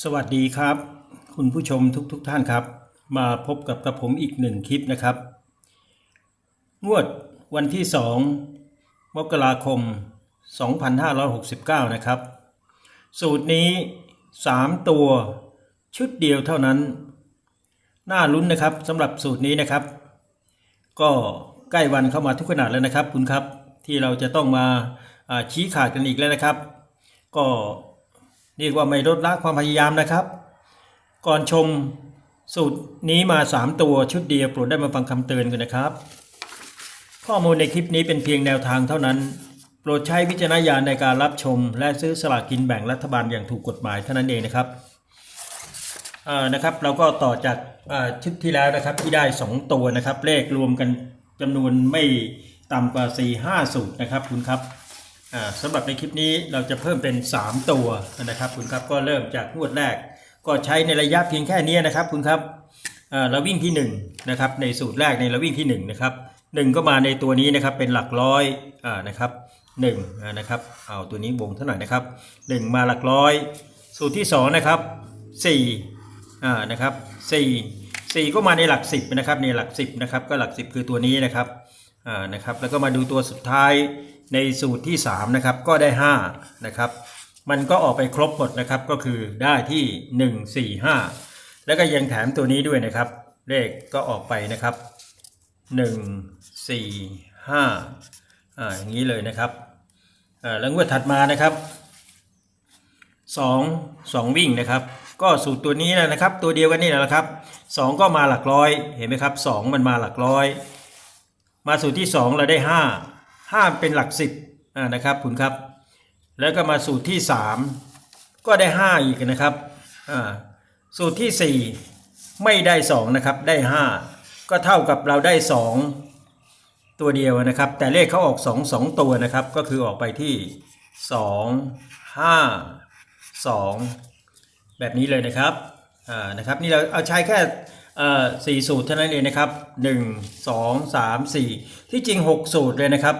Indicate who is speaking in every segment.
Speaker 1: สวัสดีครับ คุณผู้ชมทุกๆทท่านครับ มาพบกับกระผมอีกหนึ่งคลิปนะครับ งวดวันที่ 2 มกราคม 2569 นะครับ สูตรนี้ 3 ตัวชุดเดียวเท่านั้น น่าลุ้นนะครับสำหรับสูตรนี้นะครับ ก็ใกล้วันเข้ามาทุกขนาดแล้วนะครับ คุณครับที่เราจะต้องมาอ่าชี้ขาดกันอีกแล้วนะครับ ก็ เรียกว่าไม่ลดละความพยายามนะครับ ก่อนชมสูตรนี้มา 3 ตัวชุดเดียวโปรดได้มาฟังคำเตือนกันนะครับ ข้อมูลในคลิปนี้เป็นเพียงแนวทางเท่านั้น โปรดใช้วิจารณญาณในการรับชม และซื้อสลากกินแบ่งรัฐบาลอย่างถูกกฎหมายเท่านั้นเองนะครับอ่านะครับ เราก็ต่อจากชุดที่แล้วนะครับที่ได้ 2 ตัวนะครับ เลขรวมกันจำนวนไม่ต่ำกว่า 4 5 สูตรนะครับคุณครับ สำหรับในคลิปนี้เราจะเพิ่มเป็น 3 ตัวนะครับคุณครับก็เริ่มจากงวดแรก ก็ใช้ในระยะเพียงแค่นี้นะครับคุณครับอ่าเราวิ่งที่1นะครับในสูตรแรกในเราวิ่งที่1นะครับหนึ่งก็มาในตัวนี้นะครับเป็นหลักร้อยอ่านะครับหนึ่งนะครับเอาตัวนี้วงเท่าไหร่นะครับหนึ่งมาหลักร้อย สูตรที่สองนะครับสี่อ่านะครับสี่สี่ก็มาในหลักสิบนะครับในหลักสิบนะครับก็หลักสิบคือตัวนี้นะครับอ่านะครับแล้วก็มาดูตัวสุดท้าย ในสูตรที่สามนะครับก็ได้ห้านะครับมันก็ออกไปครบหมดนะครับก็คือได้ที่หนึ่งสี่ห้าแล้วก็ยังแถมตัวนี้ด้วยนะครับ เลขก็ออกไปนะครับหนึ่งสี่ห้าอ่าอย่างนี้เลยนะครับอ่าแล้วงวดถัดมานะครับสองสองวิ่งนะครับ ก็สูตรตัวนี้แหละนะครับ ตัวเดียวกันนี่แหละครับสองก็มาหลักร้อยเห็นไหมครับสองมันมาหลักร้อย มาสูตรที่สองเราได้ ห้าเป็นหลักสิบนะครับคุณครับ แล้วก็มาสูตรที่สามก็ได้ห้าอีกนะครับสูตรที่สี่ไม่ได้สองนะครับ ได้ห้าก็เท่ากับเราได้สองตัวเดียวนะครับ แต่เลขเขาออกสองสองตัวนะครับ ก็คือออกไปที่สองห้า2แบบนี้เลยนะครับนะครับนี่เราเอาใช้แค่สี่สูตรเท่านั้นเองนะครับ 1 2 3 4 ที่จริง 6 สูตรเลยนะครับ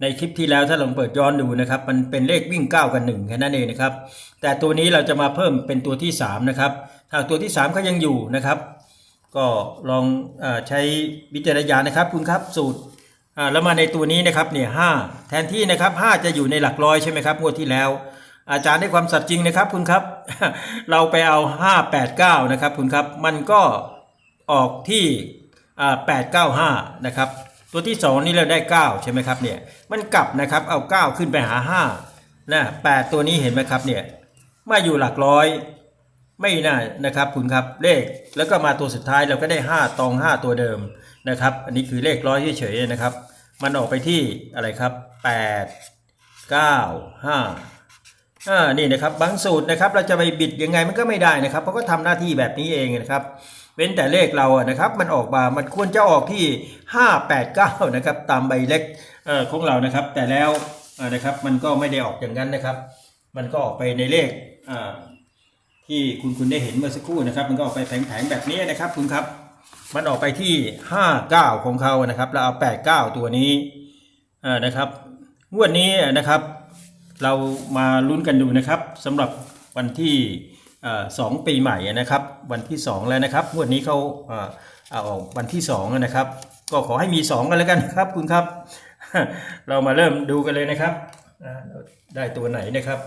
Speaker 1: ในคลิปที่แล้วถ้าลองเปิดย้อนดูนะครับ มันเป็นเลขวิ่ง 9 กับ1แค่นั้นเองนะครับ แต่ตัวนี้เราจะมาเพิ่มเป็นตัวที่ 3 นะครับหาตัวที่ 3 ก็ยังอยู่นะครับ ก็ลองอใช้วิจารณญาณนะครับ คุณครับสูตรแล้วมาในตัวนี้นะครับเนี่ยห้าแทนที่นะครับห้าจะอยู่ในหลักร้อยใช่ไหมครับงวดที่แล้ว อาจารย์ได้ความสัตย์จริงนะครับ คุณครับ เราไปเอา 589 นะครับ คุณครับ มันก็ออกที่อ่า895 นะครับ ตัวที่ 2 นี่เราได้ 9 ใช่ไหมครับเนี่ยมันกลับนะครับเอา 9 ขึ้นไปหา5นะ8ตัวนี้เห็นไหมครับเนี่ยมาอยู่หลักร้อย ไม่น่านะครับคุณครับเลขแล้วก็มาตัวสุดท้ายเราก็ได้ 5 ตอง 5 ตัวเดิมนะครับ อันนี้คือเลขร้อยเฉยๆนะครับ มันออกไปที่อะไรครับ 8 9 5อ่านี่นะครับบางสูตรนะครับเราจะไปบิดยังไงมันก็ไม่ได้นะครับเพราะก็ทำหน้าที่แบบนี้เองนะครับ เว้นแต่เลขเราอะนะครับ มันออกมา มันควรจะออกที่ 589 นะครับ ตามใบเล็กเอ่อของเรานะครับ แต่แล้วนะครับมันก็ไม่ได้ออกอย่างนั้นนะครับ มันก็ออกไปในเลขอ่าที่คุณคุณได้เห็นเมื่อสักครู่นะครับ มันก็ออกไปแผงๆแบบนี้นะครับ คุณครับ มันออกไปที่ 59 ของเขานะครับ แล้วเอา 89 ตัวนี้อ่านะครับงวดนี้นะครับ เรามาลุ้นกันดูนะครับสำหรับวันที่ สองปีใหม่นะครับ วันที่ 2 แล้วนะครับงวดนี้เขาเอ่อเอาออกวันที่2นะครับ ก็ขอให้มี 2 กันแล้วกันนะครับคุณครับ เรามาเริ่มดูกันเลยนะครับ ได้ตัวไหนนะครับ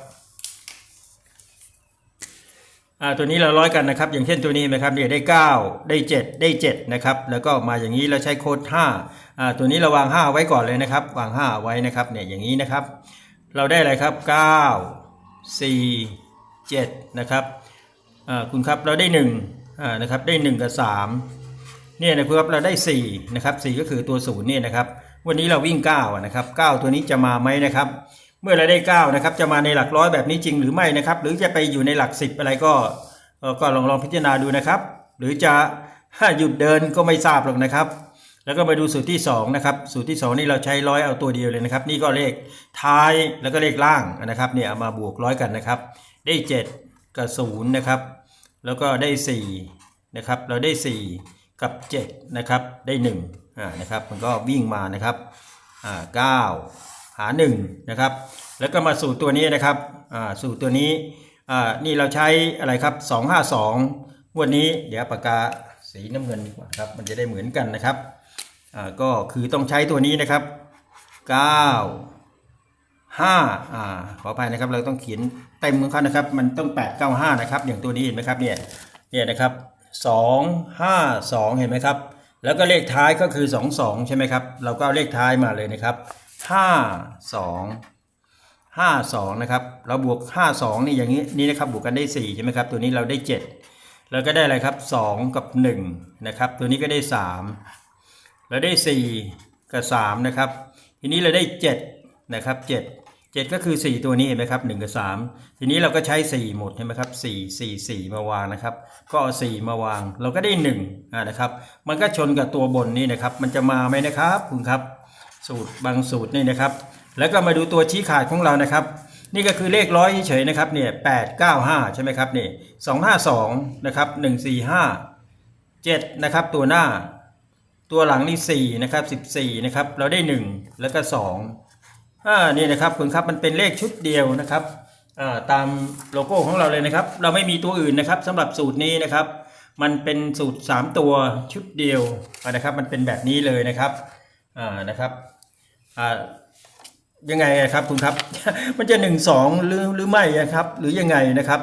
Speaker 1: ตัวนี้เราร้อยกันนะครับ อย่างเช่นตัวนี้นไหมครับเนี่ยได้ 9 ได้ 7 ได้ 7 นะครับ แล้วก็มาอย่างนี้เราใช้โค้ด5อ่าตัวนี้เราวาง 5 ไว้ก่อนเลยนะครับ วาง 5 ไว้นะครับเนี่ยอย่างนี้นะครับ เราได้อะไรครับ 9 4 7 นะครับ คุณครับเราได้1อ่านะครับได้ 1 กับ 3เนี่ยนะครับเราได้4นะครับ4ก็คือตัวศูนย์เนี่ยนะครับวันนี้เราวิ่ง9นะครับ9ตัวนี้จะมาไหมนะครับ เมื่อเราได้9นะครับจะมาในหลักร้อยแบบนี้จริงหรือไม่นะครับ หรือจะไปอยู่ในหลัก 10 อะไรก็เอ่อก็ลองลองพิจารณาดูนะครับ หรือจะหยุดเดินก็ไม่ทราบหรอกนะครับ แล้วก็มาดูสูตรที่2นะครับสูตรที่ 2 นี่เราใช้ร้อยเอาตัวเดียวเลยนะครับ นี่ก็เลขท้ายแล้วก็เลขล่างนะครับเนี่ยเอามาบวกร้อยกันนะครับ ได้ 7 กับ0นะครับ แล้วก็ได้4นะครับ เราได้ 4 กับ7นะครับ ได้1อ่านะครับ มันก็วิ่งมานะครับอ่า9หา1นะครับ แล้วก็มาสูตรตัวนี้นะครับอ่าสูตรตัวนี้อ่านี่เราใช้อะไรครับ 252งวดนี้เดี๋ยวปากกาสีน้ำเงินดีกว่าครับมันจะได้เหมือนกันนะครับอ่าก็คือต้องใช้ตัวนี้นะครับ 9 5อ่าขออภัยนะครับ เราต้องเขียนเต็มของเขานะครับ มันต้อง895นะครับ อย่างตัวนี้เห็นไหมครับเนี่ยเนี่ยนะครับ2 5 2เห็นไหมครับ แล้วก็เลขท้ายก็คือ22ใช่ไหมครับ เราก็เอาเลขท้ายมาเลยนะครับ5 2 5 2นะครับ เราบวก5 2นี่อย่างนี้นี่นะครับบวกกันได้4ใช่ไหมครับ ตัวนี้เราได้7แล้วก็ได้อะไรครับ2กับ1นะครับ ตัวนี้ก็ได้3เราได้4กับ3นะครับ ทีนี้เราได้7นะครับ7 7 ก็คือ 4 ตัวนี้เห็นไหมครับ1กับ3 ทีนี้เราก็ใช้ 4 หมดเห็นไหมครับ4 4 4 มาวางนะครับ ก็เอา4มาวางเราก็ได้1อ่านะครับ มันก็ชนกับตัวบนนี่นะครับ มันจะมาไหมนะครับคุณครับ สูตรบางสูตรนี่นะครับ แล้วก็มาดูตัวชี้ขาดของเรานะครับ นี่ก็คือเลขร้อยเฉยๆนะครับเนี่ยแปดเก้าห้าใช่ไหมครับนี่สองห้าสองนะครับหนึ่งสี่ห้าเจ็ดนะครับตัวหน้า ตัวหลังนี่สี่นะครับสิบสี่นะครับเราได้หนึ่งแล้วก็สอง อ่านี่นะครับคุณครับมันเป็นเลขชุดเดียวนะครับอ่าตามโลโก้ของเราเลยนะครับ เราไม่มีตัวอื่นนะครับสำหรับสูตรนี้นะครับ มันเป็นสูตร 3 ตัวชุดเดียวนะครับ มันเป็นแบบนี้เลยนะครับอ่านะครับอ่ายังไงอะครับคุณครับ มันจะ 1 2 หรือหรือไม่นะครับ หรือยังไงนะครับ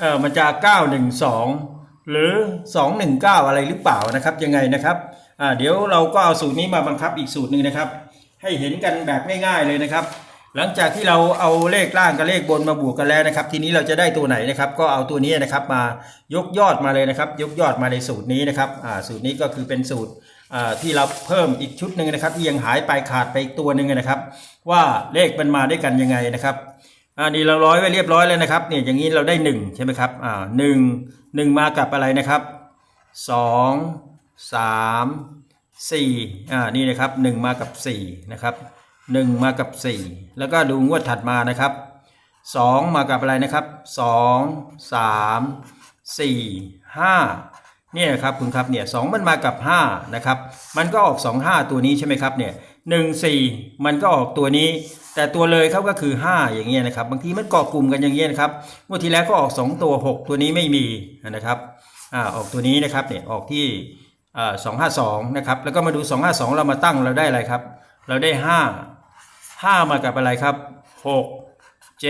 Speaker 1: เออมันจะ 9 1 2 หรือ 2 1 9 อะไรหรือเปล่านะครับยังไงนะครับอ่าเดี๋ยวเราก็เอาสูตรนี้มาบังคับอีกสูตรหนึ่งนะครับ ให้เห็นกันแบบง่ายๆเลยนะครับ หลังจากที่เราเอาเลขล่างกับเลขบนมาบวกกันแล้วนะครับ ทีนี้เราจะได้ตัวไหนนะครับ ก็เอาตัวนี้นะครับมายกยอดมาเลยนะครับ ยกยอดมาในสูตรนี้นะครับสูตรนี้ก็คือเป็นสูตรที่เราเพิ่มอีกชุดหนึ่งนะครับ ที่ยังหายไปขาดไปอีกตัวหนึ่งนะครับ ว่าเลขมันมาด้วยกันยังไงนะครับอ่านี่เราร้อยไว้เรียบร้อยแล้วนะครับเนี่ยอย่างนี้เราได้หนึ่งใช่ไหมครับอ่าหนึ่งหนึ่งมากับอะไรนะครับสอ งสามสี่อ่านี่นะครับหนึ่งมากับสี่นะครับหนึ่งมากับสี่แล้วก็ดูงวดถัดมานะครับสองมากับอะไรนะครับสองสามสี่ห้าเนี่ยครับคุณครับเนี่ยสองมันมากับห้านะครับ มันก็ออกสองห้าตัวนี้ใช่ไหมครับเนี่ยหนึ่งสี่มันก็ออกตัวนี้ แต่ตัวเลยเขาก็คือ 5 อย่างเงี้ยนะครับบางทีมันเกาะกลุ่มกันอย่างเงี้ยนะครับงวดที่แล้วก็ออก 2 ตัว 6 ตัวนี้ไม่มีนะครับอ่าออกตัวนี้นะครับเนี่ยออกที่ อ่า252นะครับแล้วก็มาดู252เรามาตั้งเราได้อะไรครับ เราได้5 5มากับอะไรครับ6 7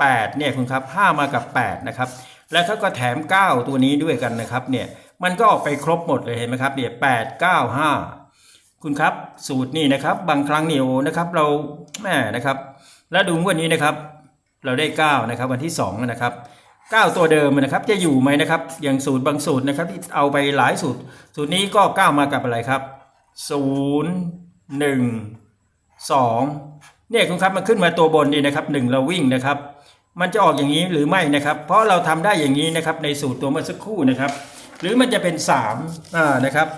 Speaker 1: 8เนี่ยคุณครับ5มากับ8นะครับแล้วเขาก็แถม9ตัวนี้ด้วยกันนะครับเนี่ยมันก็ออกไปครบหมดเลยเห็นไหมครับเนี่ย8 9 5คุณครับสูตรนี่นะครับบางครั้งเนี่โอนะครับเราแม่นะครับ แล้วดูงวันนี้นะครับ เราได้9นะครับวันที่2นะครับ 9 ตัวเดิมนะครับ จะอยู่ไหมนะครับ อย่างสูตรบางสูตรนะครับที่เอาไปหลายสูตร สูตรนี้ก็ 9 มากับอะไรครับ 0 1 2เนี่ยคุณครับมันขึ้นมาตัวบนนี่นะครับ 1 เราวิ่งนะครับ มันจะออกอย่างนี้หรือไม่นะครับ เพราะเราทำได้อย่างนี้นะครับในสูตรตัวเมื่อสักครู่นะครับ หรือมันจะเป็น3อ่านะครับ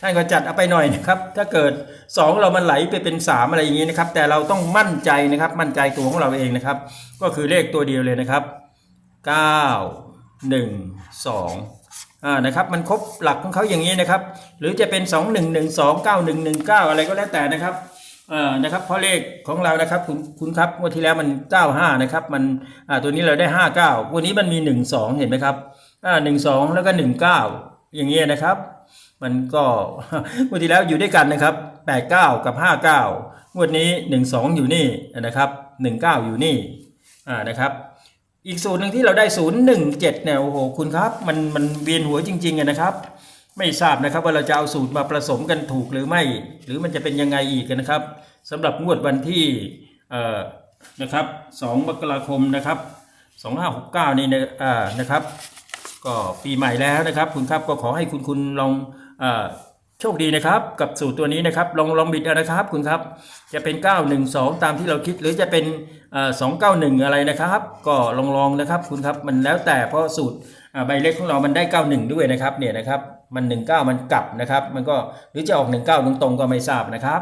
Speaker 1: ท่านก็จัดเอาไปหน่อยนะครับ ถ้าเกิด 2 เรามันไหลไปเป็น 3 อะไรอย่างนี้นะครับ แต่เราต้องมั่นใจนะครับ มั่นใจตัวของเราเองนะครับ ก็คือเลขตัวเดียวเลยนะครับ 9 1 2อ่านะครับมันครบหลักของเขาอย่างนี้นะครับ หรือจะเป็น2 1 1 2 9 1 1 9อะไรก็แล้วแต่นะครับอ่านะครับเพราะเลขของเรานะครับคุณคุณครับงวดที่แล้วมัน95นะครับมันอ่าตัวนี้เราได้59วันนี้มันมี1 2เห็นไหมครับอ่า1 2แล้วก็19อย่างเงี้ยนะครับ มันก็งวดที่แล้วอยู่ด้วยกันนะครับ89กับ59งวดนี้12อยู่นี่นะครับ19อยู่นี่อ่านะครับ อีกสูตรหนึ่งที่เราได้017เนี่ยโอ้โหคุณครับ มันมันเวียนหัวจริงๆนะครับ ไม่ทราบนะครับว่าเราจะเอาสูตรมาผสมกันถูกหรือไม่ หรือมันจะเป็นยังไงอีกนะครับสำหรับงวดวันที่เอ่อนะครับ2มกราคมนะครับ2569นี่นะอ่านะครับ ก็ปีใหม่แล้วนะครับ คุณครับก็ขอให้คุณคุณลองเออ โชคดีนะครับกับสูตรตัวนี้นะครับลองลองบิดนะครับคุณครับจะเป็น 912 ตามที่เราคิดหรือจะเป็นเอ่อ291อะไรนะครับ ก็ลองลองนะครับคุณครับมันแล้วแต่เพราะสูตรใบเล็กของเรามันได้ 91 ด้วยนะครับเนี่ยนะครับมัน 19 มันกลับนะครับ มันก็หรือจะออก 19 ตรงๆก็ไม่ทราบนะครับ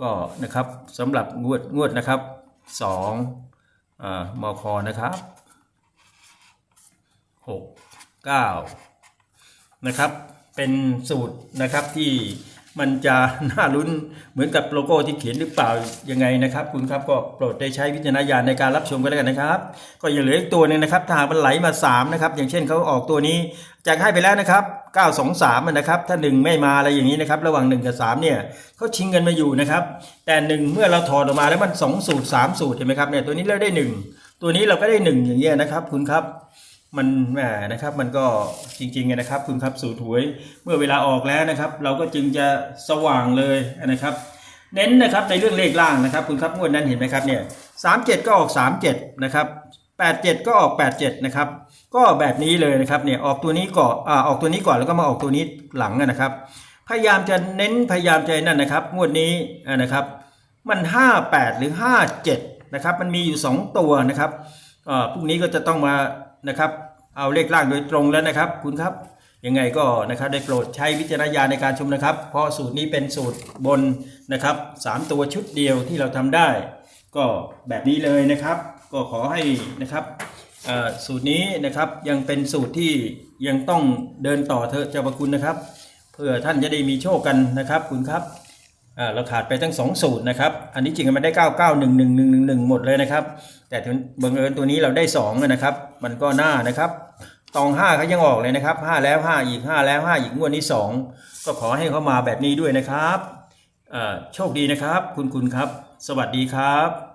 Speaker 1: ก็นะครับสำหรับงวดงวดนะครับ2อ่ามคนะครับหกเก้านะครับ เป็นสูตรนะครับที่มันจะน่าลุ้นเหมือนกับโลโก้ที่เขียนหรือเปล่ายังไงนะครับ คุณครับก็โปรดได้ใช้วิจารณญาณในการรับชมกันแล้วกันนะครับ ก็ยังเหลืออีกตัวหนึ่งนะครับถ้าหากมันไหลมา3นะครับอย่างเช่นเขาออกตัวนี้แจกให้ไปแล้วนะครับ 923นะครับถ้า 1 ไม่มาอะไรอย่างนี้นะครับระหว่าง 1 กับ 3 เนี่ยเขาชิงกันมาอยู่นะครับ แต่ 1 เมื่อเราถอดออกมาแล้วมัน 2 สูตร 3 สูตรเห็นไหมครับเนี่ยตัวนี้เราได้ 1 ตัวนี้เราก็ได้ 1 อย่างเงี้ยนะครับ คุณครับ มันแหมนะครับมันก็จริงๆนะครับ คุณครับสูตรหวยเมื่อเวลาออกแล้วนะครับ เราก็จึงจะสว่างเลยนะครับ เน้นนะครับในเรื่องเลขล่างนะครับ คุณครับงวดนั้นเห็นไหมครับเนี่ยสามเจ็ดก็ออกสามเจ็ดนะครับแปดเจ็ดก็ออกแปดเจ็ดนะครับก็แบบนี้เลยนะครับเนี่ยออกตัวนี้ก่อนอ่าออกตัวนี้ก่อนแล้วก็มาออกตัวนี้หลังนะครับ พยายามจะเน้นพยายามจะนั่นนะครับ งวดนี้นะครับ มัน58หรือ57นะครับ มันมีอยู่2ตัวนะครับอ่อพรุ่งนี้ก็จะต้องมา นะครับ เอาเลขล่างโดยตรงแล้วนะครับ คุณครับยังไงก็นะครับได้โปรดใช้วิจารณญาณในการชมนะครับ เพราะสูตรนี้เป็นสูตรบนนะครับ3ตัวชุดเดียวที่เราทำได้ ก็แบบนี้เลยนะครับ ก็ขอให้นะครับสูตรนี้นะครับยังเป็นสูตรที่ยังต้องเดินต่อเถอะเจ้าพระคุณนะครับ เพื่อท่านจะได้มีโชคกันนะครับคุณครับ เราขาดไปตั้ง 2 สูตรนะครับ อันนี้จริงๆมันได้ 9 9 1 1 1 1 1 หมดเลยนะครับ แต่บังเอิญตัวนี้เราได้2อะนะครับ มันก็น่านะครับ ตอง5เขายังออกเลยนะครับ 5 แล้ว 5 อีก 5 แล้ว 5 อีกงวดนี้ 2 ก็ขอให้เขามาแบบนี้ด้วยนะครับ โชคดีนะครับ คุณคุณครับ สวัสดีครับ